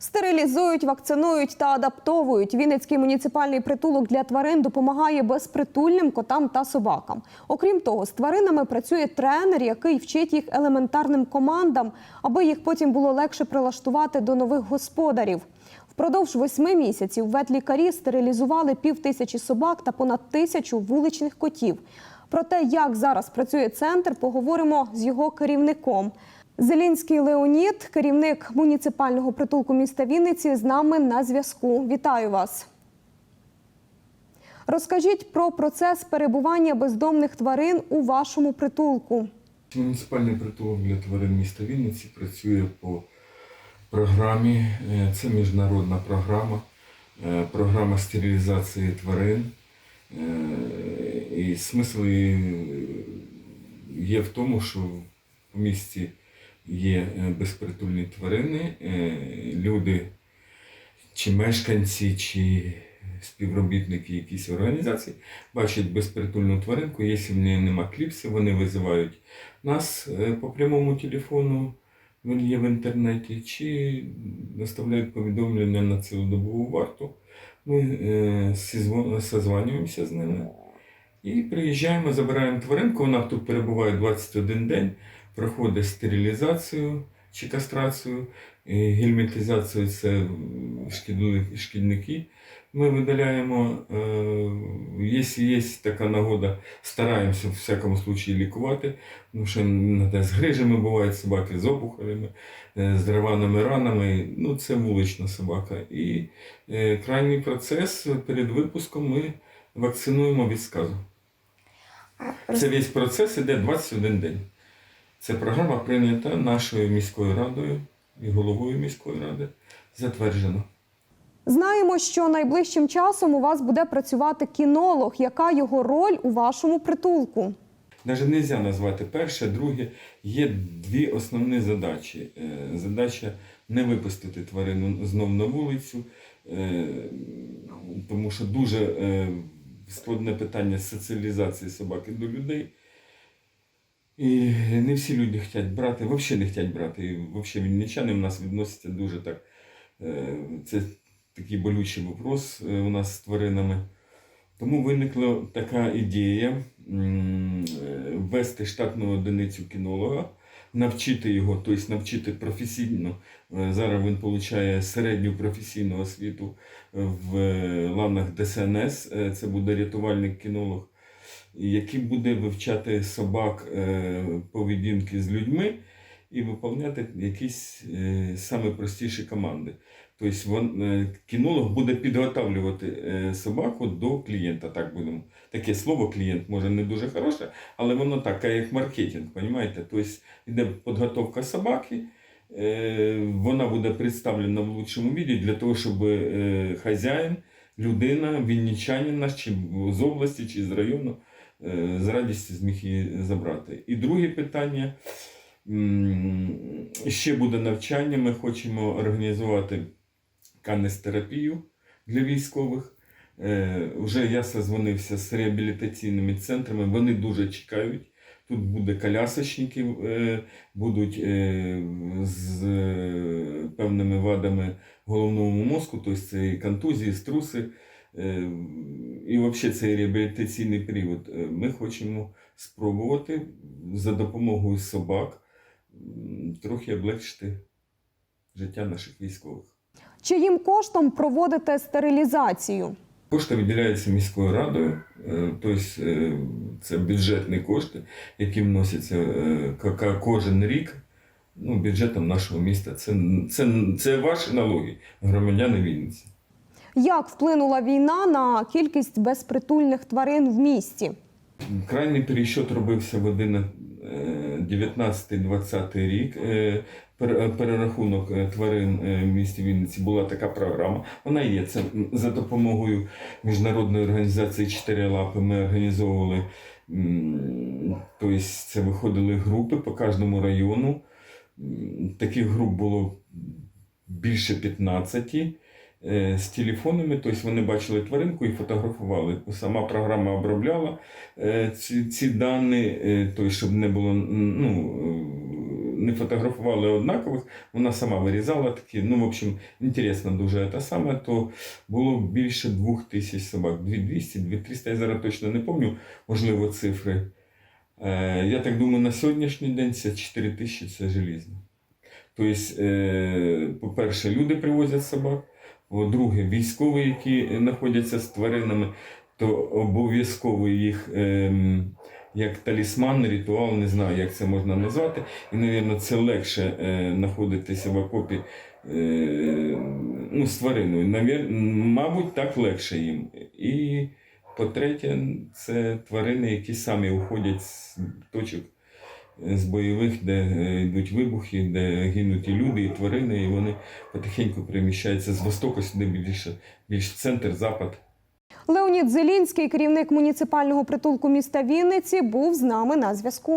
Стерилізують, вакцинують та адаптовують. Вінницький муніципальний притулок для тварин допомагає безпритульним котам та собакам. Окрім того, з тваринами працює тренер, який вчить їх елементарним командам, аби їх потім було легше прилаштувати до нових господарів. Впродовж восьми місяців ветлікарі стерилізували пів тисячі собак та понад тисячу вуличних котів. Про те, як зараз працює центр, поговоримо з його керівником. Зелінський Леонід, керівник муніципального притулку міста Вінниці, з нами на зв'язку. Вітаю вас. Розкажіть про процес перебування бездомних тварин у вашому притулку. Муніципальний притулок для тварин міста Вінниці працює по програмі. е, Це міжнародна програма, е, програма стерилізації тварин. Е, І смисл є в тому, що в місті є е, безпритульні тварини. Е, Люди, чи мешканці, чи співробітники якісь організації бачать безпритульну тваринку, якщо в неї нема кліпси, вони визивають нас е, по прямому телефону, він є в інтернеті, чи доставляють повідомлення на цілодобову варту. Ми созванюємося з ними і приїжджаємо, забираємо тваринку. Вона тут перебуває 21 день, проходить стерилізацію чи кастрацію, гельмінтизацію це шкідники. Ми видаляємо, е, якщо є така нагода, стараємося в всякому случаї лікувати, тому що іноді з грижами бувають собаки, з опухолями, е, з рваними ранами. Ну, це вулична собака. І е, крайній процес перед випуском ми вакцинуємо від сказу. Це весь процес іде 21 день. Це програма прийнята нашою міською радою і головою міської ради. Затверджено. Знаємо, що найближчим часом у вас буде працювати кінолог. Яка його роль у вашому притулку? Навіть не можна назвати перше, друге. Є дві основні задачі. Е, Задача не випустити тварину знов на вулицю, е, тому що дуже е, складне питання соціалізації собаки до людей. І не всі люди хочуть брати, взагалі не хочуть брати. І взагалі вінничани в нас відносяться дуже так. е, Це такий болючий вопрос е, у нас з тваринами. Тому виникла така ідея е, ввести штатну одиницю кінолога, навчити його, тобто навчити професійно. Зараз він отримує середню професійну освіту в лавнах ДСНС. Це буде рятувальник-кінолог, який буде вивчати собак е, поведінки з людьми і виконувати якісь е, саме простіші команди. Тобто е, кінолог буде підготовлювати е, собаку до клієнта. Так будемо. Таке слово клієнт може не дуже хороше, але воно так, як маркетинг, розумієте? Тобто йде підготовка собаки, вона буде представлена в лучшому віді для того, щоб хазяїн, людина, вінничанин наш, чи з області, чи з району, з радістю зміг її забрати. І друге питання. Ще буде навчання. Ми хочемо організувати канестерапію для військових. Е, вже я созвонився з реабілітаційними центрами. Вони дуже чекають. Тут буде колясочники, е, будуть е, з е, певними вадами головного мозку, тобто це і контузії, струси. Е, І взагалі цей реабілітаційний період е, ми хочемо спробувати за допомогою собак трохи облегшити життя наших військових. Чиїм коштом проводите стерилізацію? Кошти виділяються міською радою, е, тобто е, це бюджетні кошти, які вносяться кожен рік ну, бюджетом нашого міста. Це, це, це ваші налоги, громадяни Вінниці. Як вплинула війна на кількість безпритульних тварин в місті? Крайній пересчет робився в 19-20 рік. Е, Перерахунок е, тварин е, в місті Вінниці була така програма. Вона є. Це за допомогою міжнародної організації Чотири лапи. Ми організовували. Тобто це виходили групи по кожному району. Таких груп було більше 15 е, з телефонами, тобто вони бачили тваринку і фотографували. Сама програма обробляла е, ці, ці дані, е, тобто, щоб не було ну, е, не фотографували однакових, вона сама вирізала такі. Ну, в общем, інтересно дуже те саме, то було більше двох тисяч собак. 2200, 2300, я зараз точно не пам'ятаю, можливо, цифри. Е, я так думаю, на сьогоднішній день це 4 тисячі це желізно. Тобто, е, по-перше, люди привозять собак. По-друге, військові, які знаходяться з тваринами, то обов'язково їх ем, як талісман, ритуал, не знаю, як це можна назвати. І, мабуть, це легше е, знаходитися в окопі е, ну, з твариною. Навір- Мабуть, так легше їм. І по-третє, це тварини, які самі уходять з точок е, з бойових, де е, йдуть вибухи, де гинуть і люди, і тварини, і вони потихеньку переміщаються з востоку сюди більше, більш центр, запад. Леонід Зелінський, керівник муніципального притулку міста Вінниці, був з нами на зв'язку.